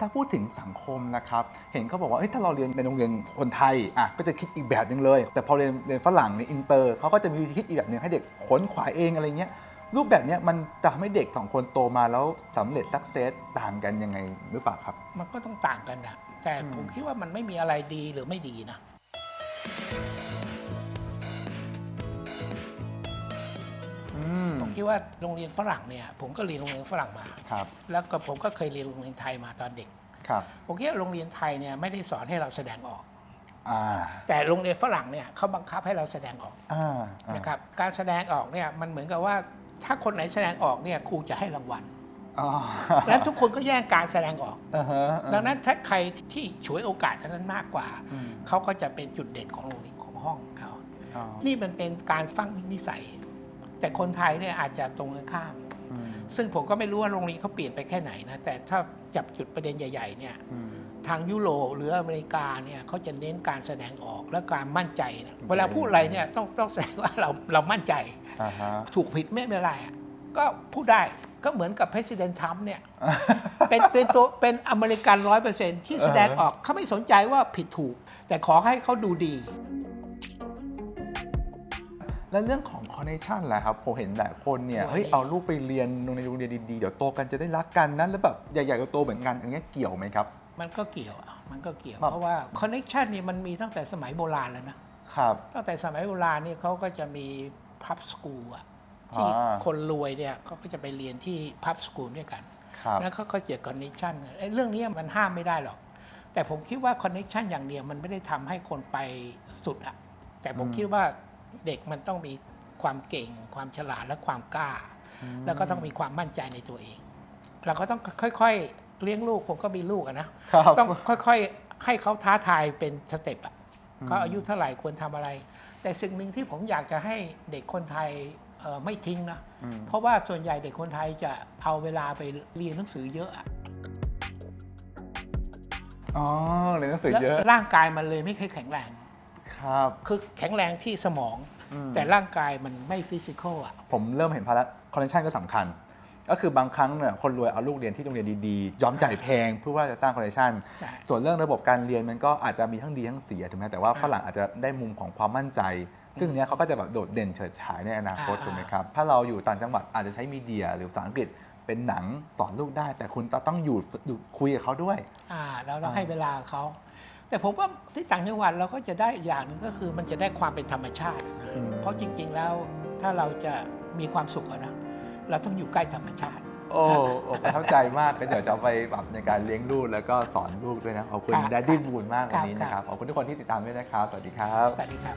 ถ้าพูดถึงสังคมนะครับ เห็นเขาบอกว่าเอ้ยถ้าเราเรียนในโรงเรียนคนไทยอะก็จะคิดอีกแบบหนึ่งเลย แต่พอเรียนเรียนฝรั่งในอินเตอร์เขาก็จะมีวิธีคิดอีกแบบหนึ่งให้เด็กค้นขวายเองอะไรเงี้ยรูปแบบเนี้ยมันจะทำให้เด็กสองคนโตมาแล้วสำเร็จสักเซสต่างกันยังไงหรือเปล่าครับ มันก็ต้องต่างกันนะแต่ผมคิดว่ามันไม่มีอะไรดีหรือไม่ดีนะ อืมผมคิดว่าโรงเรียนฝรั่งเนี่ยผมก็เรียนโรงเรียนฝรั่งมา ครับ แล้วก็ผมก็เคยเรียนโรงเรียนไทยมาตอนเด็กครับผมคิดว่าโรงเรียนไทยเนี่ยไม่ได้สอนให้เราแสดงออก อ่าแต่โรงเรียนฝรั่งเนี่ยเขาบังคับให้เราแสดงออกอ่าอ่านะครับการแสดงออกเนี่ยมันเหมือนกับว่าถ้าคนไหนแสดงออกเนี่ยครูจะให้รางวัลอ๋อดังนั้นทุกคนก็แย่งการแสดงออก อ่าฮะดังนั้นถ้าใครที่ฉวยโอกาสเท่านั้นมากกว่า อืมเขาก็จะเป็นจุดเด่นของโรงเรียนของห้องเขา อ๋อ นี่มันเป็นการฟังนิสัย แต่คนไทยเนี่ยอาจจะตรงกันข้ามอืมซึ่งผมก็ไม่รู้ว่าโรงเรียนเขาเปลี่ยนไปแค่ไหนนะ แต่ถ้าจับจุดประเด็นใหญ่ ๆ เนี่ยอืมทางยุโรปหรืออเมริกาเนี่ยเขาจะเน้นการแสดงออกและการมั่นใจนะเวลาพูดอะไรเนี่ยต้องต้องแสดงว่าเราเรามั่นใจอ่าฮะถูกผิดไม่เป็นไรอะก็พูดได้ก็เหมือนกับ President Trump เนี่ย เป็นเป็นตัวเป็นอเมริกันร้อยเปอร์เซ็นที่แสดงออกเขาไม่สนใจว่าผิดถูก แต่ขอให้เขาดูดี แล้วเรื่องของคอนเนคชันแหละครับผมเห็นหลายคนเนี่ยโอ้ยเฮ้ยเอาลูกไปเรียนโรงเรียนโรงเรียนดีๆ เดี๋ยวโตกันจะได้รักกันนะแล้วแบบใหญ่ๆโตๆเหมือนกันอันเนี้ยเกี่ยวไหมครับ มันก็เกี่ยวอะมันก็เกี่ยวแบบเพราะว่าคอนเน็ชันนี่มันมีตั้งแต่สมัยโบราณแล้วนะครับตั้งแต่สมัยโบราณนี่เขาก็จะมีพับสกูลอะที่อ่าคนรวยเนี่ยเขาก็จะไปเรียนที่พับสกูลด้วยกันครับแล้วเขาก็เจอคอนเนคชันเรื่องนี้มันห้ามไม่ได้หรอก แต่ผมคิดว่าคอนเนคชันอย่างเดียวมันไม่ได้ทำให้คนไปสุดอะแต่ผมอืมคิดว่า เด็กมันต้องมีความเก่ง ความฉลาดและความกล้า แล้วก็ต้องมีความมั่นใจในตัวเอง เราก็ต้องค่อยๆเลี้ยงลูกผมก็มีลูกอะนะครับต้องค่อยๆให้เขาท้าทายเป็นสเต็ปอะอืมเขาอายุเท่าไหร่ควรทำอะไร แต่สิ่งหนึ่งที่ผมอยากจะให้เด็กคนไทยเอ่อไม่ทิ้งนะอืมเพราะว่าส่วนใหญ่เด็กคนไทยจะเอาเวลาไปเรียนหนังสือเยอะอะอ๋อเรียนหนังสือแล้วเยอะ ร่างกายมันเลยไม่ค่อยแข็งแรง ครับ คือแข็งแรงที่สมอง อืม แต่ร่างกายมันไม่ฟิสิกอลอะผมเริ่มเห็นภาระคอนเนคชันก็สำคัญ ก็คือบางครั้งเนี่ยคนรวยเอาลูกเรียนที่โรงเรียนดีๆ ยอมจ่ายแพงเพื่อว่าจะสร้างคอนเนคชันใช่ ส่วนเรื่องระบบการเรียนมันก็อาจจะมีทั้งดีทั้งเสียถูกไหมแต่ว่าอ่าฝรั่งอาจจะได้มุมของความมั่นใจ ซึ่งเนี้ยเขาก็จะแบบโดดเด่นเฉิดฉายในอนาคตอ่าถูกไหมครับ ถ้าเราอยู่ต่างจังหวัดอาจจะใช้มีเดีย หรือภาษาอังกฤษเป็นหนังสอนลูกได้ แต่คุณต้องอยู่อยู่คุยกับเขาด้วย อ่าเราต้องอ่าให้เวลาเขา แต่ผมว่าที่ต่างจังหวัดเราก็จะได้อย่างหนึ่งก็คือมันจะได้ความเป็นธรรมชาตินะอืมเพราะจริง ๆ แล้วถ้าเราจะมีความสุขอะนะเราต้องอยู่ใกล้ธรรมชาติ โอ้โอ้ประทับใจมากก็เดี๋ยวจะเอาไปแบบในการเลี้ยงลูกแล้วก็สอนลูกด้วยนะ ขอบคุณครับแดดดี้บูนมากวันนี้ครับนะครับ ขอบคุณทุกคนที่ติดตามด้วยนะครับ สวัสดีครับ สวัสดีครับ